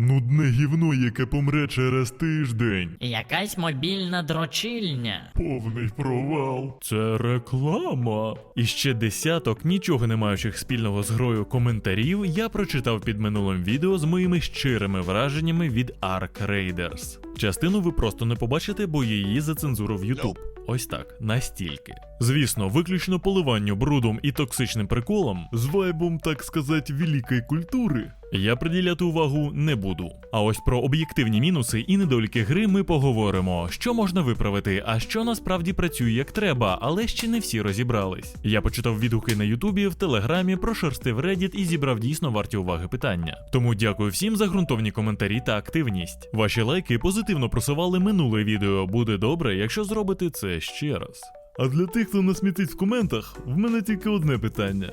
Нудне гівно, яке помре через тиждень. Якась мобільна дрочильня. Повний провал. Це реклама. І ще десяток нічого не маючих спільного з грою коментарів я прочитав під минулим відео з моїми щирими враженнями від Ark Raiders. Частину ви просто не побачите, бо її зацензурив YouTube. Ось так, настільки. Звісно, виключно поливанню брудом і токсичним приколом З вайбом, так сказати, великої культури. Я приділяти увагу не буду. А ось про об'єктивні мінуси і недоліки гри ми поговоримо, що можна виправити, а що насправді працює як треба, але ще не всі розібрались. Я почитав відгуки на Ютубі, в Телеграмі, прошерстив Reddit і зібрав дійсно варті уваги питання. Тому дякую всім за ґрунтовні коментарі та активність. Ваші лайки позитивно просували минуле відео. Буде добре, якщо зробите це ще раз. А для тих, хто насмітить в коментах, в мене тільки одне питання: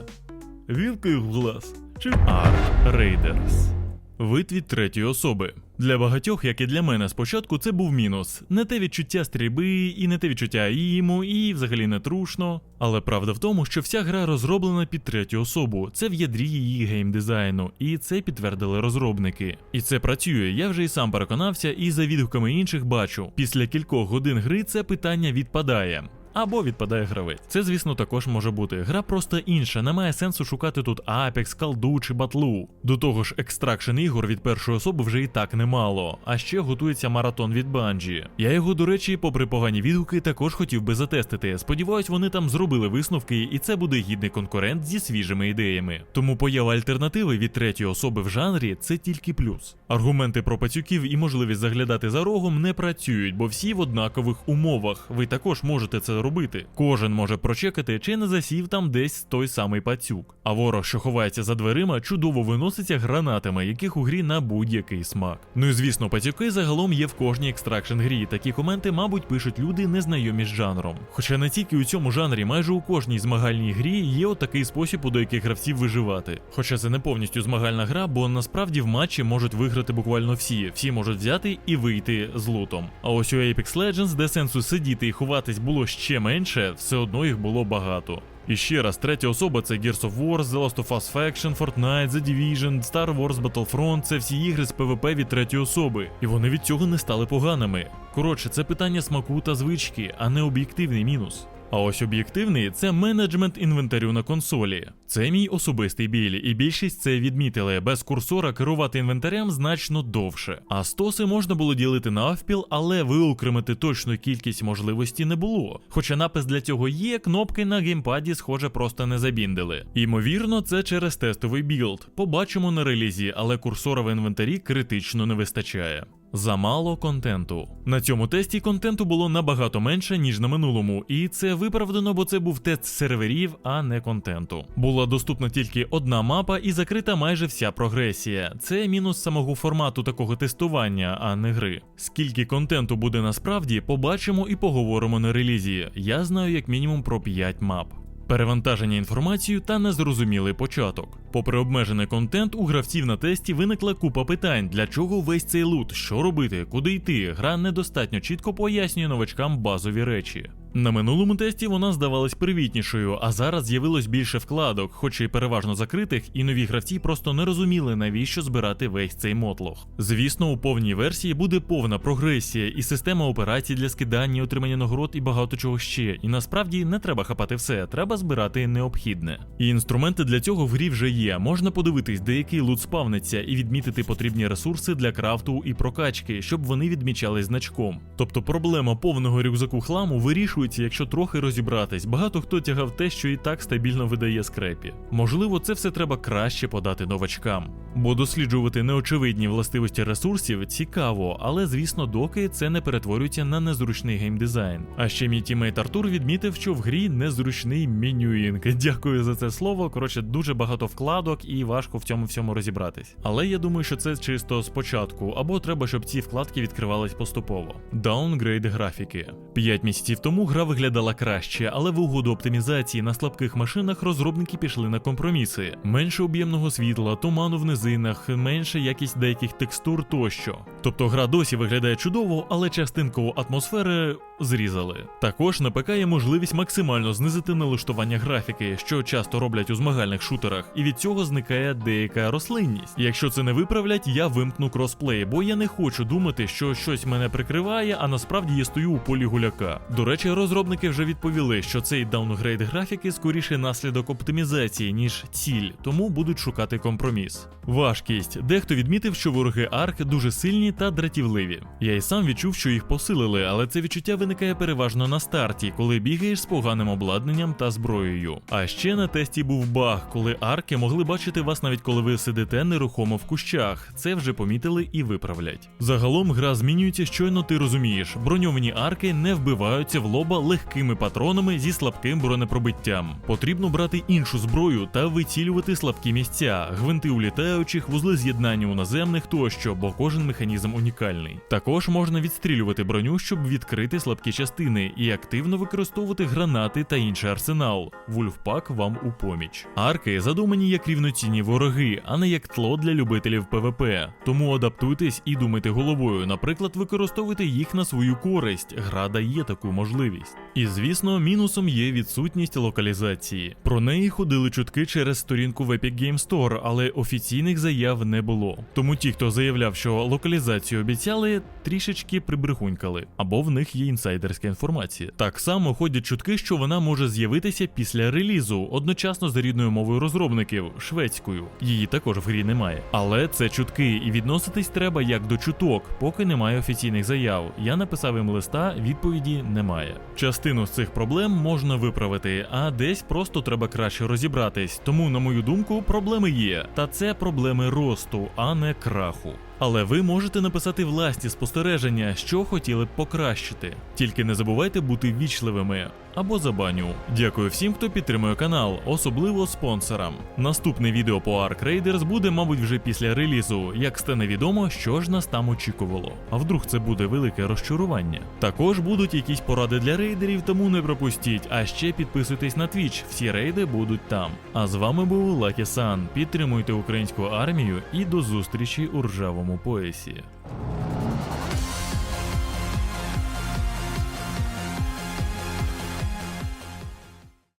вілкою в глаз чи Ark Raiders. Вид від третьої особи. Для багатьох, як і для мене спочатку, це був мінус. Не те відчуття стрільби, і не те відчуття іму, і взагалі не трушно. Але правда в тому, що вся гра розроблена під третю особу. Це в ядрі її геймдизайну, і це підтвердили розробники. І це працює. Я вже і сам переконався, і за відгуками інших бачу. Після кількох годин гри це питання відпадає. Або відпадає гравець. Це, звісно, також може бути. Гра просто інша, немає сенсу шукати тут Apex, колду чи батлу. До того ж, екстракшн ігор від першої особи вже і так немало. А ще готується маратон від Bungie. Я його, до речі, попри погані відгуки, також хотів би затестити. Сподіваюсь, вони там зробили висновки, і це буде гідний конкурент зі свіжими ідеями. Тому поява альтернативи від третьої особи в жанрі це тільки плюс. Аргументи про пацюків і можливість заглядати за рогом не працюють, бо всі в однакових умовах. Ви також можете це робити. Кожен може прочекати, чи не засів там десь той самий пацюк. А ворог, що ховається за дверима, чудово виноситься гранатами, яких у грі на будь-який смак. Ну і звісно, пацюки загалом є в кожній екстракшн грі. Такі коменти, мабуть, пишуть люди, незнайомі з жанром. Хоча не тільки у цьому жанрі, майже у кожній змагальній грі є отакий спосіб у деяких гравців виживати. Хоча це не повністю змагальна гра, бо насправді в матчі можуть виграти буквально всі. Всі можуть взяти і вийти з лутом. А ось у Apex Legends, де сенсу сидіти і ховатись було ще менше, все одно їх було багато. І ще раз, третя особа це Gears of War, The Last of Us Faction, Fortnite, The Division, Star Wars Battlefront це всі ігри з PvP від третьої особи, і вони від цього не стали поганими. Коротше, це питання смаку та звички, а не об'єктивний мінус. А ось об'єктивний це менеджмент інвентарю на консолі. Це мій особистий біль, і більшість це відмітили. Без курсора керувати інвентарем значно довше. А стоси можна було ділити навпіл, але виокремити точну кількість можливості не було. Хоча напис для цього є, кнопки на геймпаді, схоже, просто не забіндили. Ймовірно, це через тестовий білд. Побачимо на релізі, але курсора в інвентарі критично не вистачає. Замало контенту. На цьому тесті контенту було набагато менше, ніж на минулому, і це виправдано, бо це був тест серверів, а не контенту. Була доступна тільки одна мапа і закрита майже вся прогресія. Це мінус самого формату такого тестування, а не гри. Скільки контенту буде насправді, побачимо і поговоримо на релізі. Я знаю як мінімум про 5 мап. Перевантаження інформацією та незрозумілий початок. Попри обмежений контент, у гравців на тесті виникла купа питань: для чого весь цей лут, що робити, куди йти. Гра недостатньо чітко пояснює новачкам базові речі. На минулому тесті вона здавалась привітнішою, а зараз з'явилось більше вкладок, хоч і переважно закритих, і нові гравці просто не розуміли, навіщо збирати весь цей мотлох. Звісно, у повній версії буде повна прогресія і система операцій для скидання, отримання нагород і багато чого ще. І насправді не треба хапати все, треба збирати необхідне. І інструменти для цього в грі вже є. Можна подивитись, де який лут спавниться, і відмітити потрібні ресурси для крафту і прокачки, щоб вони відмічались значком. Тобто проблема повного рюкзаку хламу вирішується, якщо трохи розібратись. Багато хто тягав те, що і так стабільно видає скрепі. Можливо, це все треба краще подати новачкам. Бо досліджувати неочевидні властивості ресурсів цікаво, але звісно, доки це не перетворюється на незручний геймдизайн. А ще мій тімейт Артур відмітив, що в грі незручний менюїнг. Дякую за це слово. Коротше, дуже багато вкладок і важко в цьому всьому розібратись. Але я думаю, що це чисто спочатку, або треба, щоб ці вкладки відкривались поступово. Даунгрейд графіки. 5 місяців тому гра виглядала краще, але в угоду оптимізації на слабких машинах розробники пішли на компроміси: менше об'ємного світла, туману в низинах, менше якість деяких текстур тощо. Тобто гра досі виглядає чудово, але частинкову атмосфери зрізали. Також на ПК є можливість максимально знизити налаштування графіки, що часто роблять у змагальних шутерах, і від цього зникає деяка рослинність. Якщо це не виправлять, я вимкну кросплей, бо я не хочу думати, що щось мене прикриває, а насправді я стою у полі гуляка. До речі, розробники вже відповіли, що цей даунгрейд графіки скоріше наслідок оптимізації, ніж ціль, тому будуть шукати компроміс. Важкість. Дехто відмітив, що вороги арк дуже сильні та дратівливі. Я й сам відчув, що їх посилили, але це відчуття виникає переважно на старті, коли бігаєш з поганим обладнанням та зброєю. А ще на тесті був баг, коли арки могли бачити вас навіть коли ви сидите нерухомо в кущах. Це вже помітили і виправлять. Загалом гра змінюється щойно ти розумієш, броньовані арки не вбиваються в лоба легкими патронами зі слабким бронепробиттям. Потрібно брати іншу зброю та вицілювати слабкі місця, гвинти у літаючих, вузли з'єднання у наземних тощо, бо кожен механізм унікальний. Також можна відстрілювати броню, щоб відкрити слабкі частини, і активно використовувати гранати та інший арсенал. Вульфпак вам у поміч. Арки задумані як рівноцінні вороги, а не як тло для любителів ПВП. Тому адаптуйтесь і думайте головою. Наприклад, використовуйте їх на свою користь. Гра дає таку можливість. І звісно, мінусом є відсутність локалізації. Про неї ходили чутки через сторінку в Epic Game Store, але офіційних заяв не було. Тому ті, хто заявляв, що локалізацію обіцяли, трішечки прибрехунькали, або в них є інсайдерська інформація. Так само ходять чутки, що вона може з'явитися після релізу, одночасно з рідною мовою розробників шведською. Її також в грі немає. Але це чутки, і відноситись треба як до чуток, поки немає офіційних заяв. Я написав їм листа, відповіді немає. Частину з цих проблем можна виправити, а десь просто треба краще розібратись. Тому, на мою думку, проблеми є. Та це проблеми росту, а не краху. Але ви можете написати власні спостереження, що хотіли б покращити. Тільки не забувайте бути вічливими або забаню. Дякую всім, хто підтримує канал, особливо спонсорам. Наступне відео по Ark Raiders буде, мабуть, вже після релізу, як стане відомо, що ж нас там очікувало. А вдруг це буде велике розчарування. Також будуть якісь поради для рейдерів, тому не пропустіть. А ще підписуйтесь на Twitch, всі рейди будуть там. А з вами був Лакі Сан. Підтримуйте українську армію і до зустрічі у ржавому поясі.